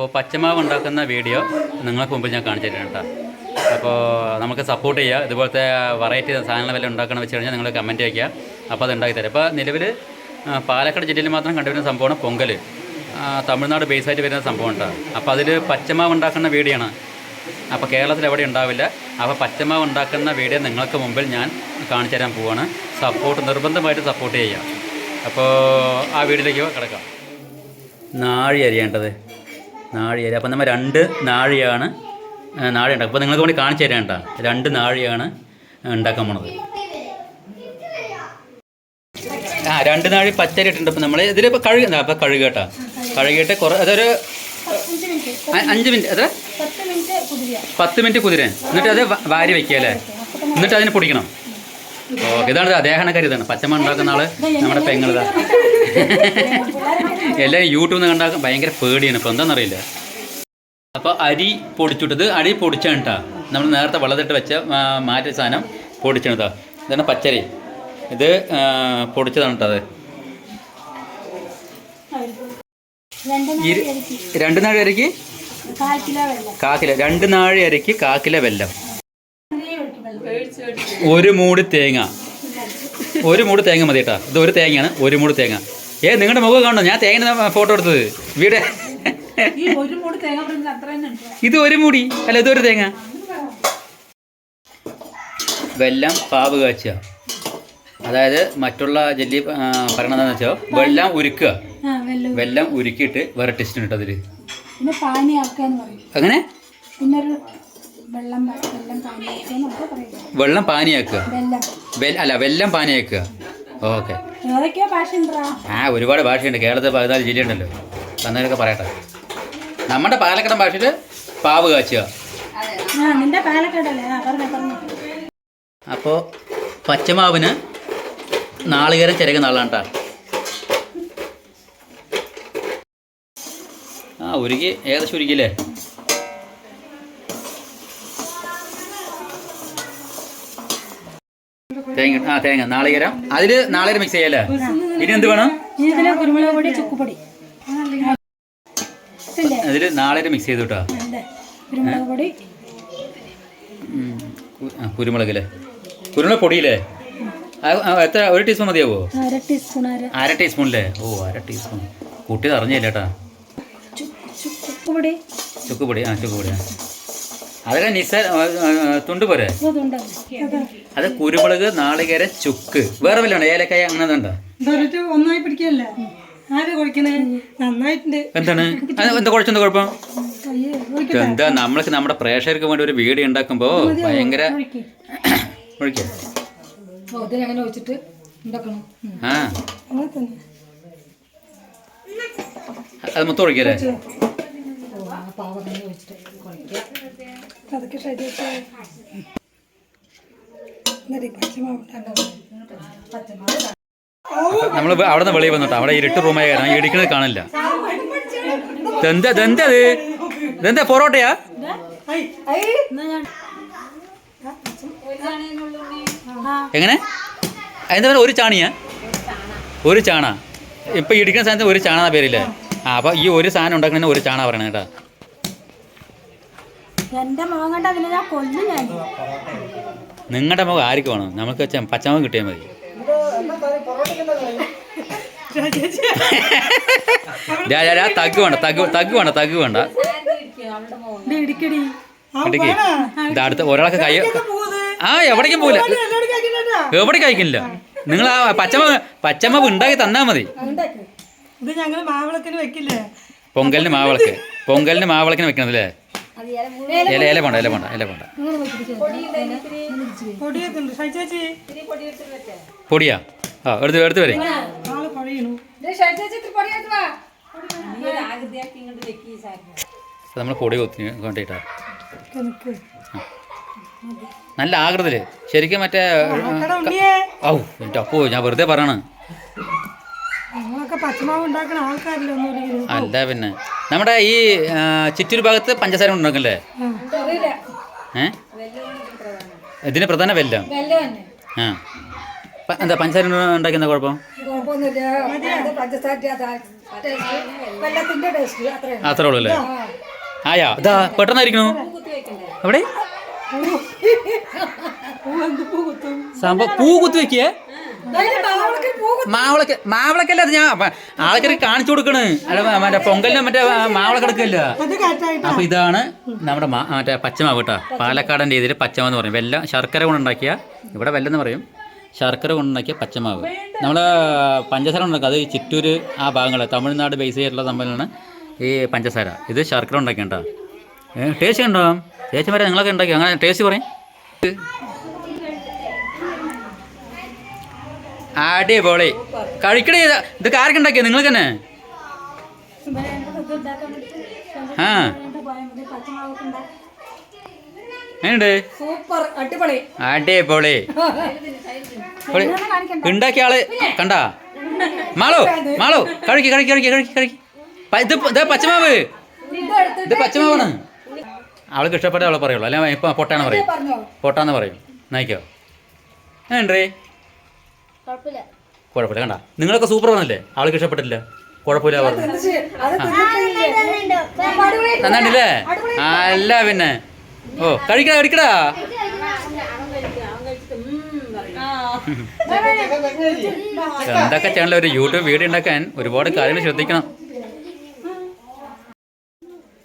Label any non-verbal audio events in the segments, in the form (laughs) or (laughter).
അപ്പോൾ പച്ചമാവ് ഉണ്ടാക്കുന്ന വീഡിയോ നിങ്ങൾക്ക് മുമ്പിൽ ഞാൻ കാണിച്ചിട്ടുണ്ട് കേട്ടോ. അപ്പോൾ നമുക്ക് സപ്പോർട്ട് ചെയ്യുക ഇതുപോലത്തെ വെറൈറ്റി സാധനങ്ങൾ വല്ലതും ഉണ്ടാക്കണം വെച്ച് കഴിഞ്ഞാൽ നിങ്ങൾ കമന്റ് വയ്ക്കുക അപ്പോൾ അത് ഉണ്ടാക്കി തരാം. ഇപ്പോൾ നിലവിൽ പാലക്കാട് ജില്ലയിൽ മാത്രം കണ്ടുവരുന്ന സംഭവമാണ് പൊങ്കൽ തമിഴ്നാട് ബേസ് ആയിട്ട് വരുന്ന സംഭവം ഉണ്ടാകും അപ്പോൾ അതിൽ പച്ചമാവ് ഉണ്ടാക്കുന്ന വീഡിയോ ആണ്. അപ്പോൾ കേരളത്തിൽ എവിടെ ഉണ്ടാവില്ല. അപ്പോൾ പച്ചമാവ് ഉണ്ടാക്കുന്ന വീഡിയോ നിങ്ങൾക്ക് മുമ്പിൽ ഞാൻ കാണിച്ചു തരാൻ പോവുകയാണ് സപ്പോർട്ട് നിർബന്ധമായിട്ട് സപ്പോർട്ട് ചെയ്യുക. അപ്പോൾ ആ വീഡിയോയിലേക്ക് കിടക്കാം. നാഴി അരിയേണ്ടത് നാഴി അരി അപ്പം നമ്മൾ രണ്ട് നാഴിയാണ് നാഴി ഉണ്ടാക്കുക. അപ്പോൾ നിങ്ങൾക്ക് വേണ്ടി കാണിച്ചു തരാം കേട്ടോ. രണ്ട് നാഴിയാണ് ഉണ്ടാക്കാൻ പോണത്. ആ രണ്ട് നാഴി പച്ചരി ഇട്ടുണ്ട് അപ്പം നമ്മൾ ഇതിലിപ്പോൾ കഴുകി അപ്പോൾ കഴുകുക കേട്ടോ. കഴുകിയിട്ട് കുറേ അതൊരു അഞ്ച് മിനിറ്റ് അതെ പത്ത് മിനിറ്റ് കുതിരാൻ. എന്നിട്ട് അത് വാരി വയ്ക്കുക അല്ലേ? എന്നിട്ട് അതിനെ പൊടിക്കണം. ഓക്കെ ഇതാണ് ദേഹണക്കാരി ഇതാണ് പച്ചമ ഉണ്ടാക്കുന്ന ആൾ നമ്മുടെ പെങ്ങളിതാ. എല്ലാം യൂട്യൂബിൽ നിന്ന് കണ്ടാൽ ഭയങ്കര പേടിയാണ്. ഇപ്പോൾ എന്താണെന്നറിയില്ല അപ്പോൾ അരി പൊടിച്ചിട്ടത് അരി പൊടിച്ചാണ് കേട്ടോ നമ്മൾ നേരത്തെ വെള്ളത്തിട്ട് വെച്ച മാറ്റ സാധനം പൊടിച്ചാണ് കേട്ടോ ഇതാണ് പച്ചരി. ഇത് പൊടിച്ചതാണ് കേട്ടോ അത്. രണ്ട് നാഴി അരക്ക്? കാൽ കിലോ കാക്കില രണ്ട് നാഴി അരക്ക് കാക്കില വെല്ലം ഒരു മൂട് തേങ്ങ. ഒരു മൂട് തേങ്ങ മതി കേട്ടോ. ഇത് ഒരു തേങ്ങയാണ് ഒരു മൂട് തേങ്ങ. ഏ നിങ്ങളുടെ മുഖം കാണോ ഞാൻ തേങ്ങ ഫോട്ടോ എടുത്തത്. വീട്. ഇത് ഒരു മൂടി. അല്ല ഇതൊരു തേങ്ങ. വെല്ലം പാവ് കാച്ചുക. അതായത് മറ്റുള്ള ജെല്ലി പറയണതെന്ന് വെച്ചാൽ വെള്ളം ഉരുക്കുക. വെല്ലം. ഉരുക്കിയിട്ട് വേറെ ടെസ്റ്റ് ഉണ്ട് അതിൽ അങ്ങനെ വെള്ളം പാനിയാക്കുക അല്ല വെല്ലം പാനിയാക്കുക. ഓക്കെ. ആ ഒരുപാട് ഭാഷയുണ്ട്. കേരളത്തിൽ പതിനാല് ജില്ലയുണ്ടല്ലോ. അങ്ങനെയൊക്കെ പറയട്ടെ. നമ്മുടെ പാലക്കാടൻ ഭാഷയിൽ പാവ് കാച്ചുക അപ്പോൾ പച്ചമാവിന് നാളികേരം ചിരകുന്ന ആളാണ് കേട്ടോ ആ ഉരുകി ഏകദേശം ഉരുകില്ലേ തേങ്ങ ആ തേങ്ങ. നാളികേരം. അതിൽ നാളികേരം മിക്സ് ചെയ്യല്ലേ? ഇനി എന്ത് വേണം? കുരുമുളക് പൊടി ചുക്കുപൊടി. അതിൽ നാളികേരം മിക്സ് ചെയ്തു കേട്ടോ. കുരുമുളക് അല്ലേ? കുരുമുളക് പൊടിയില്ലേ? എത്ര ഒരു ടീസ്പൂൺ മതിയാവോ? അര ടീസ്പൂൺ അല്ലേ ഓ അര ടീസ്പൂൺ കൂട്ടിയത് അറിഞ്ഞില്ല കേട്ടാ. ചുക്കുപൊടി. ചുക്ക് പൊടി ആ ചുക്കുപൊടി ആ. അതൊക്കെ നിസ തുണ്ട് പോരെ? അത് കുരുമുളക് നാളികേര ചുക്ക്. വേറെ വല്ല ഏലക്കായ അങ്ങനെ ഉണ്ടോ ഒന്നായി പിടിക്കല്ലേ ആര് കുഴിക്കണേ നന്നായിട്ടുണ്ട്. എന്താണ്? എന്താ കുഴച്ചെന്താ കുഴപ്പം? എന്താ നമ്മൾക്ക് നമ്മുടെ പ്രേക്ഷകർക്ക് വേണ്ടി ഒരു വീഡിയോ ഉണ്ടാക്കുമ്പോ ഭയങ്കര ആ അങ്ങനെ തന്നെ. അത് മൊത്തം ഒഴിക്കല്ലേ? അതൊക്കെ ശരിയായിട്ട് നമ്മൾ അവിടെ നിന്ന് വെളിയിൽ വന്നിട്ട്. അവിടെ ഇരുട്ട് റൂമായ കാരണം ഇടിക്കുന്നത് കാണില്ല. ഇതെന്താ ഇതെന്താ അത് ഇതെന്താ പൊറോട്ടയാ? എങ്ങനെ? അതിന്റെ പേര് ഒരു ചാണിയാ? ഒരു ചാണ. ഇപ്പൊ ഇടിക്കുന്ന സാധനത്തിന് ഒരു ചാണ പേരില്ലേ? ആ അപ്പൊ ഈ ഒരു സാധനം ഉണ്ടാക്കുന്നതിന് ഒരു ചാണ പറയണേ കേട്ടാ. എന്റെ മുഖം കണ്ട അതിനെ ഞാൻ കൊല്ലും ഞാൻ. നിങ്ങളുടെ മുഖം ആർക്ക് വേണം? നമുക്ക് വെച്ചാൽ പച്ചമുഖം കിട്ടിയാൽ മതി. ഡാ, ഡാ, ഡാ, തഗ് വേണ്ട തഗ് തഗ് വേണ്ട തഗ് വേണ്ട. ഇടിക്കടി ഇടയ്ക്ക് ഇത് അടുത്ത ഒരാൾക്ക് കൈ ആ എവിടേക്കും പോകില്ല എവിടേക്ക് അയക്കില്ല നിങ്ങൾ ആ പച്ചമ പച്ചമ ഉണ്ടാക്കി തന്നാ മതി. പൊങ്കലിന് മാവിളക്ക്. (laughs) പൊങ്കലിന് മാവിളക്കിന് വെക്കണതല്ലേ? ഇല ഇല പോണ്ട ഇല പോണ്ട ഇല പോണ്ട പൊടിയാ? ആ എടുത്ത് എടുത്ത് വരെ. നമ്മൾ പൊടി കൊത്തി കൊണ്ടിട്ടാ. നല്ല ആകൃതിൽ ശരിക്കും മറ്റേ ഔ എന്റെ അപ്പോ ഞാൻ വെറുതെ പറയണ നമ്മളൊക്കെ പച്ചമാവ് ഉണ്ടാക്കുന്ന ആൾക്കാരില്ല ഒന്നും അല്ല പിന്നെ നമ്മുടെ ഈ ചിറ്റൂർ ഭാഗത്ത് പഞ്ചസാര ഉണ്ടാക്കല്ലേ ഏ? ഇതിന് പ്രധാന വെല്ലം. ആ. എന്താ പഞ്ചസാര ഉണ്ടാക്കുന്ന കുഴപ്പം? അത്ര ഉള്ളു. അല്ലേ? ആയാ ഇതാ പെട്ടെന്നായിരിക്കണു. എവിടെ? സംഭവം പൂ കുത്തി വെക്കേ മാവളക്ക് മാവളക്കല്ല അത് ഞാൻ ആൾക്കാർ കാണിച്ചു കൊടുക്കണ്. അല്ല മറ്റേ പൊങ്കലിന് മറ്റേ മാവളക്ക് എടുക്കില്ല? അത് അപ്പൊ ഇതാണ് നമ്മുടെ മറ്റേ പച്ചമാവ് കേട്ടോ. പാലക്കാടൻ രീതിയിൽ പച്ചമാവ് എന്ന് പറയും. വെല്ലം ശർക്കര കൊണ്ടുണ്ടാക്കിയ ഇവിടെ വെല്ലം എന്ന് പറയും. ശർക്കര കൊണ്ടുണ്ടാക്കിയ പച്ചമാവ്. നമ്മൾ പഞ്ചസാര ഉണ്ടാക്കുക അത് ഈ ചിറ്റൂര് ആ ഭാഗങ്ങൾ തമിഴ്നാട് ബേസ് ചെയ്തിട്ടുള്ള തമ്മിലാണ് ഈ പഞ്ചസാര. ഇത് ശർക്കര ഉണ്ടാക്കിയ കേട്ടോ. ടേസ്റ്റ് ഉണ്ടോ ചേച്ചിമാരെ നിങ്ങളൊക്കെ ഉണ്ടാക്കി അങ്ങനെ ടേസ്റ്റ് പറയും. അടിപൊളി. കഴിക്കണേ ഇത് ഇതൊക്കെ ആരൊക്കെ ഉണ്ടാക്കിയ? നിങ്ങൾക്ക് തന്നെ? ആ. എങ്ങനെയുണ്ട്? സൂപ്പർ അടിപൊളി. അടിപൊളി. പൊളി. ഉണ്ടാക്കിയ ആൾ കണ്ട? മാളോ മാളോ കഴിക്ക് കഴിക്ക് കഴിക്ക് കഴിക്ക് കഴിക്ക്. ഇത് ഇത് പച്ചമാവ്. ഇത് പച്ചമാവാണ്. അവൾക്ക് ഇഷ്ടപ്പെട്ട അവളെ പറയുള്ളൂ. അല്ലെ ഇപ്പൊ പൊട്ടാന്ന് പറയും. പൊട്ടാന്ന് പറയും. നയിക്കോ. ഏണ്ടേ കുഴപ്പമില്ല. കണ്ട? നിങ്ങളൊക്കെ സൂപ്പർ പറഞ്ഞല്ലേ ആൾക്ക് ഇഷ്ടപ്പെട്ടില്ല കുഴപ്പമില്ല പറഞ്ഞു. നന്നായിട്ടില്ലേ അല്ല പിന്നെ. ഓ കഴിക്കടാ കഴിക്കടാ. എന്തൊക്കെ ചെയ്യണല്ലോ ഒരു യൂട്യൂബ് വീഡിയോ ഉണ്ടാക്കാൻ ഒരുപാട് കാര്യങ്ങൾ ശ്രദ്ധിക്കണം.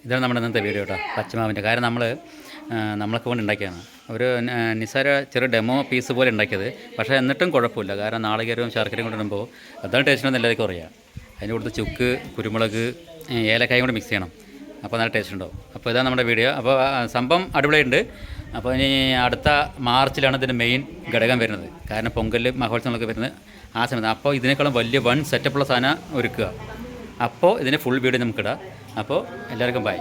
ഇതാണ് നമ്മുടെ ഇന്നത്തെ വീഡിയോ കേട്ടോ പച്ചമാവിന്റെ കാര്യം നമ്മൾ നമ്മളൊക്കെ കൊണ്ട് ഉണ്ടാക്കിയതാണ്. ഒരു നിസാര ചെറിയ ഡെമോ പീസ് പോലെ ഉണ്ടാക്കിയത്. പക്ഷേ എന്നിട്ടും കുഴപ്പമില്ല. കാരണം നാളികേരവും ശർക്കരയും കൂടെ ഇടുമ്പോൾ അതാണ് ടേസ്റ്റ് എല്ലാവർക്കും അറിയാം. അതിന്റെ കൂടുതൽ ചുക്ക് കുരുമുളക് ഏലക്കായും കൂടെ മിക്സ് ചെയ്യണം. അപ്പോൾ നല്ല ടേസ്റ്റ് ഉണ്ടാവും. അപ്പോൾ ഇതാണ് നമ്മുടെ വീഡിയോ അപ്പോൾ സംഭവം അടിപൊളിയുണ്ട് അപ്പോൾ ഇനി അടുത്ത മാർച്ചിലാണ് ഇതിന്റെ മെയിൻ ഘടകം വരുന്നത്. കാരണം പൊങ്കൽ മഹോത്സവങ്ങളൊക്കെ വരുന്നത് ആ സമയത്ത്. അപ്പോൾ ഇതിനേക്കാളും വലിയ വൺ സെറ്റപ്പുള്ള സാധനം ഒരുക്കുക. അപ്പോൾ ഇതിന് ഫുൾ വീഡിയോ നമുക്കിടാം അപ്പോൾ എല്ലാവർക്കും ബൈ